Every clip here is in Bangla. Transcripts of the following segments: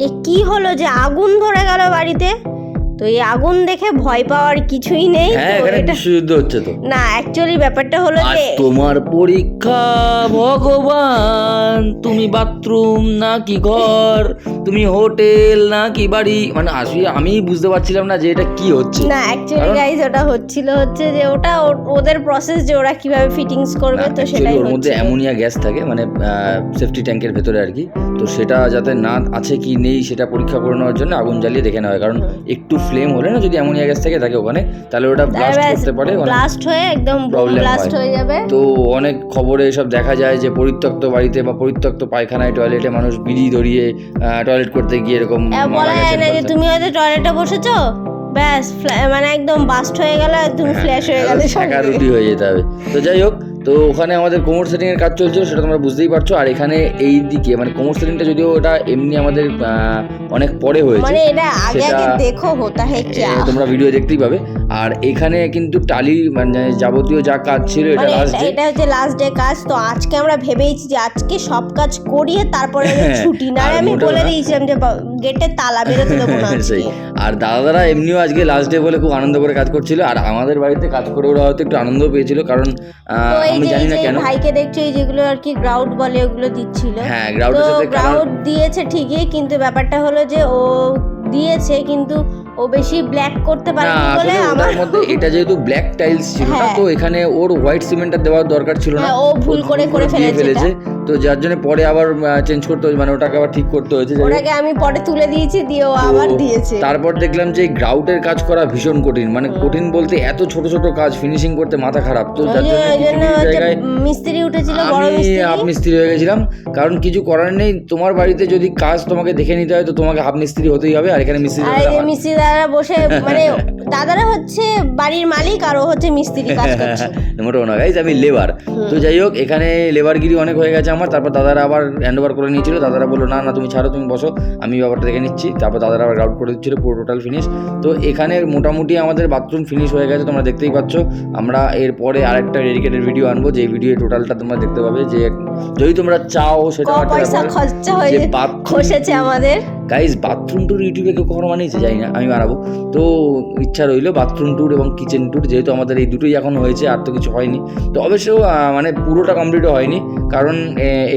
এ কি হলো যে আগুন ধরে গেল বাড়িতে? তো এই আগুন দেখে ভয় পাওয়ার কিছুই নেই হ্যাঁ এখানে বিশ্বযুদ্ধ হচ্ছে তো। না অ্যাকচুয়ালি ব্যাপারটা হলো যে তোমার পরীক্ষা ভগবান। তুমি বাথরুম নাকি ঘর? তুমি হোটেল না কি বাড়ি? মানে আসলে আমি বুঝতে পারছিলাম না যে এটা কি হচ্ছে। না অ্যাকচুয়ালি গাইজ ওটা হচ্ছিল হচ্ছে যে ওটা ওদের প্রসেস যে ওরা কীভাবে ফিটিংস করবে তো সেটাই ওর মধ্যে। অ্যামোনিয়া গ্যাস থাকে মানে সেফটি ট্যাঙ্কের ভেতরে আর কি। তো সেটা যাতে না আছে কি নেই সেটা পরীক্ষা করে নেওয়ার জন্য আগুন জ্বালিয়ে দেখে নেওয়া হয়। কারণ একটু ফ্লেম হলে না যদি অ্যামোনিয়া গ্যাস থেকে থাকে ওখানে তাহলে ওটা ব্লাস্ট করতে পারে ব্লাস্ট হয়ে একদম ব্লাস্ট হয়। যাবে। তো অনেক খবরে সব দেখা যায় যে পরিত্যক্ত বাড়িতে বা পরিত্যক্ত পায়খানায় টয়লেটে মানুষ বিড়ি ধরিয়ে টয়লেট করতে গিয়ে এরকম বলা যায় না যে তুমি হয়তো টয়লেটে বসেছো? ব্যাস মানে একদম বাস্ট হয়ে গেল তুমি ফ্ল্যাশ হয়ে গেলে রুটি হয়ে যেতে হবে। তো যাই হোক তো ওখানে আমাদের কোমর সেটিং এর কাজ চলছিল সেটা তোমরা বুঝতেই পারছ। আর এখানে এই দিকে মানে কোমর সেটিংটা যদিও ওটা এমনি আমাদের অনেক পরে হয়েছে মানে এটা আগে আগে দেখো হোতা হে কিয়া তোমরা ভিডিও দেখতেই পাবে। আর এখানে কিন্তু টালি মানে যাবতীয় যা কাজ ছিল এটা মানে লাস্ট এটা- ডে এটা হচ্ছে লাস্ট ডে কাজ তো আজকে আমরা ভেবেইছি যে আজকে সব কাজ করিয়ে তারপরে হ্যাঁ, ছুটি। না আর আমি বলে দিয়েছিলাম যে গেটের তালা বেরোতে দেবো না আর দাদারা এমনিও আজকে লাস্ট ডে বলে খুব আনন্দ করে কাজ করছিল আর আমাদের বাড়িতে কাজ করে ওরা হয়তো একটু আনন্দ পেয়েছিল কারণ এই যে এই যে ভাইকে দেখছ এই যেগুলো আর কি গ্রাউড বলে ওগুলো দিচ্ছিল। হ্যাঁ সাথে গ্রাউড দিয়েছে ঠিকই কিন্তু ব্যাপারটা হলো যে ও দিয়েছে কিন্তু ও বেশি ব্ল্যাক করতে পারেনি বলে আমার মধ্যে এটা যেহেতু ব্ল্যাক টাইলস ছিল না হ্যাঁ। তো এখানে ওর হোয়াইট সিমেন্টটা দেওয়ার দরকার ছিল না। হ্যাঁ, ও ভুল করে করে ফেলেছে তো যার জন্য পরে আবার চেঞ্জ করতে হয়েছে মানে ওটাকে আবার ঠিক করতে হয়েছে ওটাকে আমি পরে তুলে দিয়েছি দিয়ে ও আবার দিয়েছে। তারপর দেখলাম যে গ্রাউটের কাজ করা ভীষণ কঠিন মানে কঠিন বলতে এত ছোট ছোট কাজ ফিনিশিং করতে মাথা খারাপ তো যার জন্য জায়গায় মিস্ত্রি উঠেছিল বড় মিস্ত্রি। হাফ মিস্ত্রি হয়ে গেছিলাম কারণ কিছু করার নেই তোমার বাড়িতে যদি কাজ তোমাকে দেখে নিতে হয় তো তোমাকে হাফ মিস্ত্রি হতেই হবে আর এখানে মিস্ত্রি মিস্ত্রি দাদারা বসে মানে দাদারা হচ্ছে বাড়ির মালিক আর ও হচ্ছে মিস্ত্রি কাজ করছে। মোটেও না গাইজ আমি লেবার তো যাই হোক এখানে লেবারগিরি অনেক হয়ে গেছে আমার তারপর দাদারা আবার হ্যান্ড ওভার করে নিয়েছিল। দাদারা বলল না না তুমি ছাড়ো তুমি বসো আমি ব্যাপারটা দেখে নিচ্ছি। তারপর দাদারা আবার গ্রাউন্ড করে দিচ্ছিল পুরো টোটাল ফিনিশ তো এখানে মোটামুটি আমাদের বাথরুম ফিনিশ হয়ে গেছে তোমরা দেখতেই পাচ্ছ। আমরা এরপরে আরেকটা ডেডিকেটেড ভিডিও আনব যে ভিডিও টোটালটা তোমরা দেখতে পাবে যে যদি তোমরা চাও সেটা। খরচা হয়েছে আমাদের। গাইজ বাথরুম ট্যুর ইউটিউবে কেউ কখনো বানিয়েছে? যাই না আমি বানাবো। তো ইচ্ছা রইল বাথরুম ট্যুর এবং কিচেন ট্যুর যেহেতু আমাদের এই দুটোই এখন হয়েছে আর তো কিছু হয়নি। তো অবশ্য মানে পুরোটা কমপ্লিটও হয়নি কারণ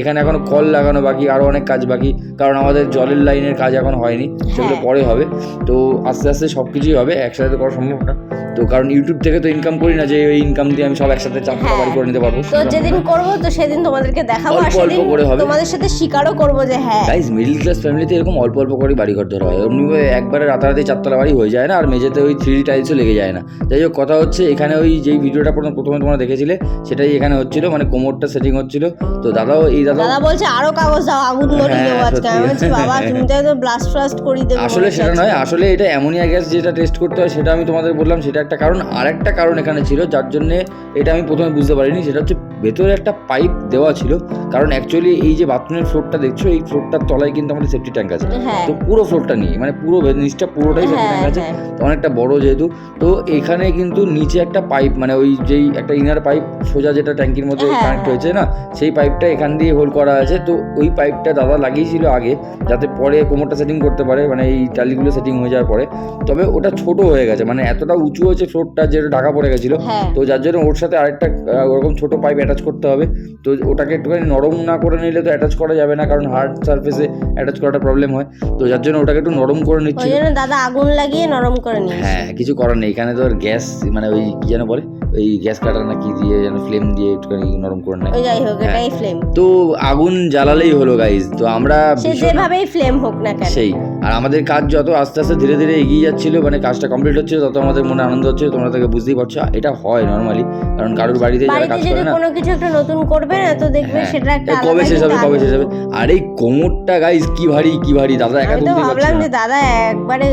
এখানে এখন কল লাগানো বাকি আরও অনেক কাজ বাকি কারণ আমাদের জলের লাইনের কাজ এখন হয়নি সেগুলো হ্যাঁ। পরে হবে। তো আস্তে আস্তে সব কিছুই হবে একসাথে তো করা সম্ভব না। তো কারণ ইউটিউব থেকে তো ইনকাম করি না যে ওই ইনকাম দিয়ে আমি সব একসাথে হ্যাঁ। বাড়ি করে নিতে পারব। তো যেদিন করব তো সেদিন তোমাদেরকে দেখাবো। আর সেদিন করে। তোমাদের সাথে স্বীকারও করব যে হ্যাঁ। গাইজ মিডিল ক্লাস ফ্যামিলিতে এরকম অল্প অল্প করে বাড়ি ঘর ধরা হয়। এমনি একবারে রাতারাতি চারতলা বাড়ি হয়ে যায় না আর মেঝেতে ওই থ্রি টাইলসও লেগে যায় না। যাই হোক কথা হচ্ছে এখানে ওই যেই ভিডিওটা প্রথম- প্রথমে তোমরা দেখেছিলে সেটাই এখানে হচ্ছিল মানে কোমরটা সেটিং হচ্ছিল। তো দাদাও এই দাদা দাদা বলছে আরও কাগজ দাও আগুন ধরিয়ে হ্যাঁ, দেবো আজকে। আমি বলছি বাবা তুমি তো ব্লাস্ট ফ্লাস্ট করিয়ে দেবে আসলে সেটা নয় আসলে এটা অ্যামোনিয়া গ্যাস যেটা টেস্ট করতে হয় সেটা আমি তোমাদের বললাম সেটা একটা কারণ আর একটা কারণ এখানে ছিল, যার জন্যে এটা আমি প্রথমে বুঝতে পারিনি, সেটা হচ্ছে ভেতরে একটা পাইপ দেওয়া ছিল কারণ অ্যাকচুয়ালি এই যে বাথরুমের ফ্লোরটা দেখছ এই ফ্লোরটার তলায় কিন্তু আমাদের সেফটি ট্যাঙ্ক আছে। হ্যাঁ। তো পুরো ফ্লোরটা নিয়ে মানে পুরো নিচটা পুরোটাই সেফটি ট্যাঙ্ক আছে। হ্যাঁ। তো অনেকটা বড় যেহেতু তো এখানে কিন্তু নিচে একটা পাইপ মানে ওই যেই একটা ইনার পাইপ সোজা যেটা ট্যাঙ্কির মধ্যে কানেক্ট হ্যাঁ। হয়েছে না সেই পাইপটা এখান দিয়ে হোল করা আছে। তো ওই পাইপটা দাদা লাগিয়েছিল আগে যাতে পরে কোমরটা সেটিং করতে পারে মানে এই টালিগুলো সেটিং হয়ে যাওয়ার পরে। তবে ওটা ছোট হয়ে গেছে মানে এতটা উঁচু হয়েছে ফ্লোরটা যেটা ঢাকা পড়ে গেছিল। তো যার জন্য ওর সাথে আরেকটা ওরকম ছোট পাইপ অ্যাটাচ করতে হবে। তো ওটাকে একটুখানি নরম না করে নিলে তো অ্যাটাচ করা যাবে না কারণ হার্ড সারফেসে অ্যাটাচ করাটা প্রবলেম হয়। তো যার জন্য ওটাকে একটু নরম করে ওই জন্য দাদা আগুন লাগিয়ে নরম করে নিয়ে হ্যাঁ কিছু করার নেই। এখানে তো আর গ্যাস মানে ওই কি যেন বলে ওই গ্যাস কাটার না কি দিয়ে যেন ফ্লেম দিয়ে একটুখানি নরম করে নেয়। যাই হোক হ্যাঁ। এটাই ফ্লেম তো আগুন জ্বালালেই হলো গাইজ তো আমরা যেভাবেই ফ্লেম হোক না কেন। সেই আর আমাদের কাজ যত আস্তে আস্তে ধীরে ধীরে এগিয়ে যাচ্ছিল মানে কাজটা কমপ্লিট হচ্ছে তত আমাদের মনে আনন্দ হচ্ছে তোমরা তাকে বুঝতেই পারছ। এটা হয় নর্মালি কারণ কারোর বাড়িতে যারা কাজ করে না কোনো কিছু একটা নতুন করবে না তো দেখবে হ্যাঁ, সেটা একটা কবে শেষ হবে কবে শেষ হবে। আর এই কোমরটা গাইস কি ভারী কি ভারী দাদা একা তুলতে পারছে না। দাদা একবারে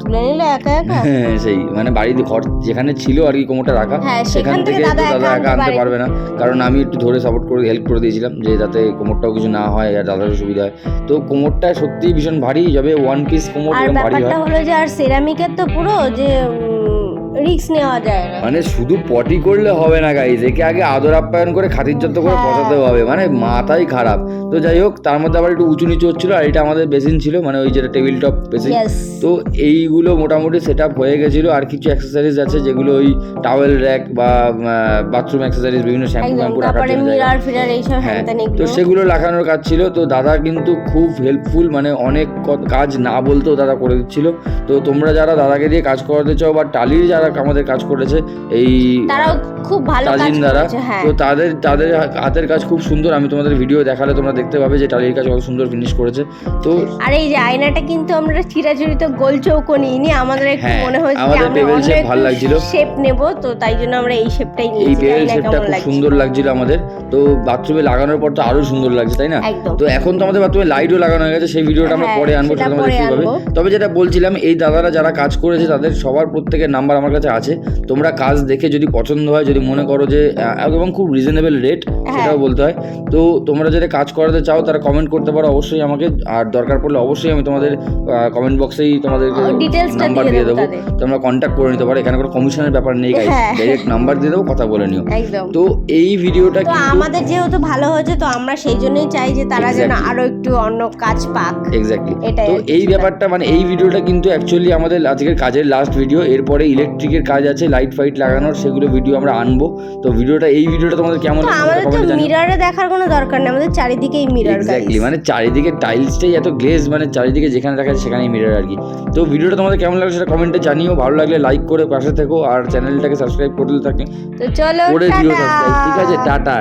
তুলে নিলে একা একা। হ্যাঁ, সেই মানে বাড়িতে ঘর যেখানে ছিল আর কি কোমরটা রাখা হ্যাঁ, সেখান থেকে দাদা একা আনতে আনতে পারবে না। কারণ আমি একটু ধরে সাপোর্ট করে হেল্প করে দিয়েছিলাম যে যাতে কোমরটাও কিছু না হয় আর দাদারও সুবিধা হয়। তো কোমরটা সত্যিই ভীষণ ভারী যাবে ওয়ান পিস কোমর আর ব্যাপারটা হলো যে আর সেরামিকের তো পুরো যে রিস্ক নেওয়া যায় না। মানে শুধু পটি করলে হবে না গাইজ একে আগে আদর আপ্যায়ন করে খাতির যত্ন করে হ্যাঁ। বসাতে হবে মানে মাথাই খারাপ। তো যাই হোক তার মধ্যে আবার একটু উঁচু নিচু হচ্ছিল আর এটা আমাদের বেসিন ছিল মানে ওই যেটা টেবিল টপ বেসিন তো এইগুলো মোটামুটি সেট আপ হয়ে গেছিল আর কিছু অ্যাক্সেসরিজ আছে যেগুলো ওই টাওয়েল র্যাক বা বাথরুম অ্যাক্সেসরিজ বিভিন্ন শ্যাম্পু একদম রাখার জন্য হ্যাঁ তো সেগুলো লাগানোর কাজ ছিল তো দাদা কিন্তু খুব হেল্পফুল মানে অনেক কাজ না বলতেও দাদা করে দিচ্ছিল। তো তোমরা যারা দাদাকে দিয়ে কাজ করাতে চাও বা টালির যারা আমাদের কাজ করেছে এই তারাও খুব ভালো কাজ দ্বারা। করেছে হ্যাঁ। তো তাদের তাদের হাতের কাজ খুব সুন্দর আমি তোমাদের ভিডিও দেখালে তোমরা দেখতে পাবে যে টালির কাজ কত সুন্দর ফিনিশ করেছে। তো আর এই যে আয়নাটা কিন্তু আমরা চিরাচরিত গোল চৌকো নিইনি আমাদের একটু হ্যাঁ, মনে হয়েছে আমাদের অন্য shape ভালো লাগছিল। শেপ নেব তো তাই জন্য আমরা এই শেপটাই নিয়েছি পেয়ারের জানি শেপটা খুব সুন্দর লাগছিল আমাদের। তো বাথরুমে লাগানোর পর তো আরও সুন্দর লাগছে তাই না? তো এখন তো আমাদের বাথরুমে লাইটও লাগানো হয়ে গেছে সেই ভিডিওটা আমরা হ্যাঁ, পরে আনব সেটা পরে দেখতে পাবে। তবে যেটা বলছিলাম এই দাদারা যারা কাজ করেছে তাদের সবার প্রত্যেকের নাম্বার আমার কাছে আছে। তোমরা কাজ দেখে যদি পছন্দ হয় যদি মনে করো যে এবং খুব রিজনেবল রেট হ্যাঁ। সেটাও বলতে হয়। তো তোমরা যদি কাজ করাতে চাও তারা কমেন্ট করতে পারো অবশ্যই আমাকে। আর দরকার পড়লে অবশ্যই আমি তোমাদের কমেন্ট বক্সেই টা নাম্বার দিয়ে দেবো তোমরা কন্ট্যাক্ট করে নিতে পারো। এখানে কোনো কমিশনের ব্যাপার নেই হ্যাঁ। ডাইরেক্ট নাম্বার দিয়ে দেবো কথা বলে নিও। তো এই ভিডিওটা আমাদের যেহেতু ভালো হয়েছে তো আমরা সেই জন্যই চাই যে তারা যেন. আরও একটু অন্য কাজ পাক। এক্স্যাক্টলি তো এই ব্যাপারটা মানে এই ভিডিওটা কিন্তু অ্যাকচুয়ালি আমাদের আজকের কাজের লাস্ট ভিডিও এরপরে ইলেকট্রিকের কাজ আছে লাইট ফাইট লাগানোর সেগুলো ভিডিও আমরা আনব। তো ভিডিওটা এই ভিডিওটা তোমাদের কেমন আমাদের তো মিররে দেখার কোনো দরকার নেই আমাদের চারিদিকেই মিরর এক্স্যাক্টলি মানে চারিদিকে টাইলসটাই এত গ্লেজ মানে চারিদিকে যেখানে দেখা যায় সেখানেই মিরর আর কি। তো ভিডিওটা তোমাদের কেমন লাগল সেটা কমেন্টে জানিও ভালো লাগলে লাইক করে পাশে থেকো আর চ্যানেলটাকে সাবস্ক্রাইব করতে থাকে তো চলো করে দিও টাটা। সাবস্ক্রাইব ঠিক আছে টাটা।